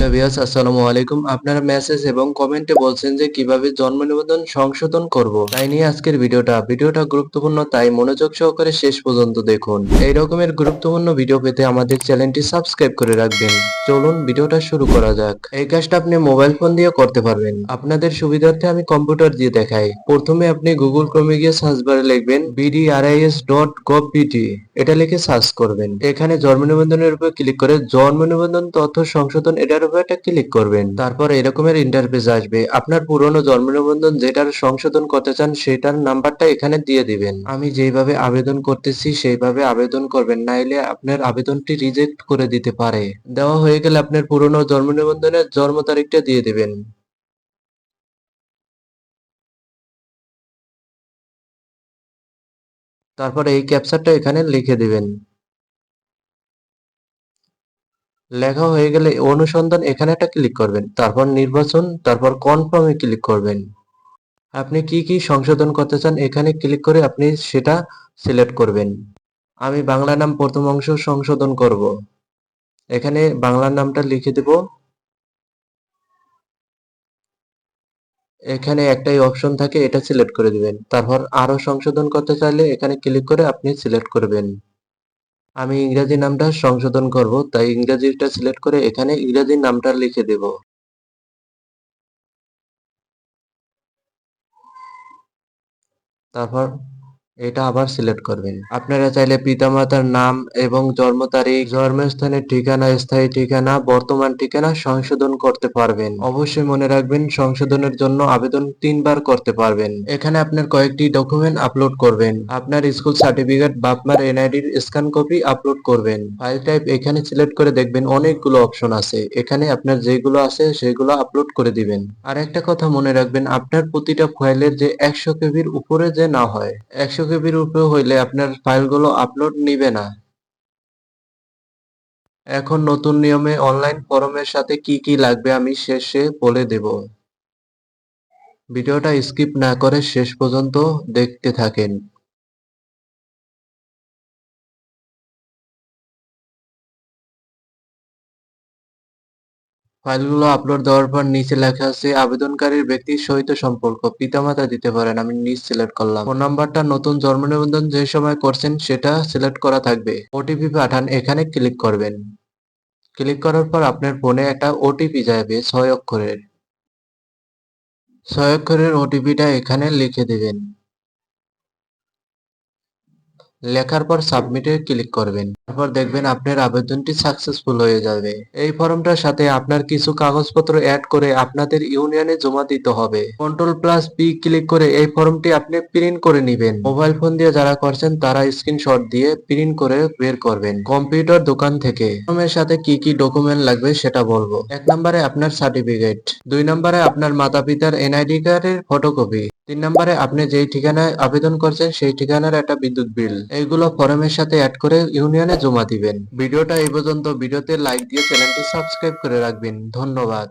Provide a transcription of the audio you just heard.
Hello আসসালামু আলাইকুম। আপনারা মেসেজ এবং কমেন্টে বলছেন যে কীভাবে জন্ম নিবন্ধন সংশোধন করব। তাই নিয়ে আজকের ভিডিওটা। ভিডিওটা গুরুত্বপূর্ণ, তাই মনোযোগ সহকারে শেষ পর্যন্ত দেখুন। এই রকমের গুরুত্বপূর্ণ ভিডিও পেতে আমাদের চ্যানেলটি সাবস্ক্রাইব করে রাখবেন। চলুন ভিডিওটা শুরু করা যাক। এই কাজটা আপনি মোবাইল ফোন দিয়ে করতে পারবেন। আপনাদের সুবিধার্থে আমি কম্পিউটার দিয়ে দেখাই। প্রথমে আপনি গুগল ক্রোমে গিয়ে সার্চ বারে লিখবেন বিডিআরআইএস ডট গভ বিটি এটা লিখে সার্চ করবেন। এখানে জন্ম নিবন্ধনের উপর ক্লিক করে জন্ম নিবন্ধন তথ্য সংশোধন এটার উপর একটা ক্লিক করবেন। তারপর এরকমের ইন্টারফেস আসবে। আপনার পুরনো জন্ম নিবন্ধন যেটার সংশোধন করতে চান সেটার নাম্বারটা এখানে দিয়ে দিবেন। আমি যেভাবে আবেদন করতেছি সেইভাবে আবেদন করবেন, নাইলে আপনার আবেদনটি রিজেক্ট করে দিতে পারে। দেওয়া হয়ে গেলে আপনার পুরনো জন্ম নিবন্ধনের জন্ম তারিখটা দিয়ে দিবেন। তারপর এই ক্যাপচারটা এখানে লিখে দিবেন। লেখা হয়ে গেলে অনুসন্ধান এখানে একটা ক্লিক করবেন, তারপর নির্বাচন, তারপর কনফার্মে ক্লিক করবেন। আপনি কি কি সংশোধন করতে চান এখানে ক্লিক করে আপনি সেটা সিলেক্ট করবেন। আমি বাংলা নাম প্রথম অংশ সংশোধন করব। এখানে বাংলা নামটা লিখে দেব। এখানে একটাই অপশন থাকে, এটা সিলেক্ট করে দিবেন। তারপর আরও সংশোধন করতে চাইলে এখানে ক্লিক করে আপনি সিলেক্ট করবেন। আমি ইংরেজি নামটা সংশোধন করব, তাই ইংরেজিটা সিলেক্ট করে এখানে ইংরেজি নামটা লিখে দেব। তারপর এটা আবার সিলেক্ট করবেন। আপনারা চাইলে পিতামাতার নাম এবং জন্ম তারিখ, জন্মস্থানের ঠিকানা, স্থায়ী ঠিকানা, বর্তমান ঠিকানা সংশোধন করতে পারবেন। অবশ্যই মনে রাখবেন, সংশোধনের জন্য আবেদন তিনবার করতে পারবেন। এখানে আপনার কয়েকটি ডকুমেন্ট আপলোড করবেন। আপনার স্কুল সার্টিফিকেট বাপমার এনআইডির স্ক্যান কপি আপলোড করবেন। ফাইল টাইপ এখানে সিলেক্ট করে দেখবেন, অনেকগুলো অপশন আছে। এখানে আপনার যেগুলো আছে, সেগুলো আপলোড করে দিবেন। আর একটা কথা মনে রাখবেন, আপনার প্রতিটা ফাইলের যে একশো কেবির উপরে যে না হয়, একশো কেবির উপরে হইলে আপনার ফাইলগুলো আপলোড নিবে না। এখন নতুন নিয়মে অনলাইন ফরমের সাথে কি কি লাগবে আমি শেষে বলে দেব। ভিডিওটা স্কিপ না করে শেষ পর্যন্ত দেখতে থাকেন। ফাইলগুলো আপলোড দেওয়ার পর নিচে লেখা আছে, আবেদনকারীর ব্যক্তির সহিত সম্পর্ক। পিতামাতা দিতে পারেন, আমি নিচ সিলেক্ট করলাম। ফোন নাম্বারটা নতুন জন্ম নিবন্ধন যে সময় করছেন সেটা সিলেক্ট করা থাকবে। ওটিপি পাঠান, এখানে ক্লিক করবেন। ক্লিক করার পর আপনার ফোনে একটা ওটিপি যাবে, ছয় অক্ষরের। ছয় অক্ষরের ওটিপিটা এখানে লিখে দিবেন। লেখার পর সাবমিটে ক্লিক করবেন। তারপর দেখবেন আপনার আবেদনটি সাকসেসফুল হয়ে যাবে। এই ফর্মটার সাথে আপনার কিছু কাগজপত্র অ্যাড করে আপনাদের ইউনিয়নে জমা দিতে হবে। কন্ট্রোল প্লাস পি ক্লিক করে এই ফর্মটি আপনি প্রিন্ট করে নেবেন। মোবাইল ফোন দিয়ে যারা করছেন, তারা স্ক্রিনশট দিয়ে প্রিন্ট করে বের করবেন। কম্পিউটার দোকান থেকে ফর্মের সাথে কি কি ডকুমেন্ট লাগবে সেটা বলব। এক নম্বরে আপনার সার্টিফিকেট দুই নম্বরে আপনার মাতা পিতার এনআইডি কার্ডের ফটোকপি তিন নম্বরে আপনি যেই ঠিকানায় আবেদন করছেন, সেই ঠিকানার একটা বিদ্যুৎ বিল। এইগুলো ফর্মের সাথে অ্যাড করে ইউনিয়নে জমা দিবেন। ভিডিওটা এই পর্যন্ত। ভিডিওতে লাইক দিয়ে চ্যানেলটি সাবস্ক্রাইব করে রাখবেন। ধন্যবাদ।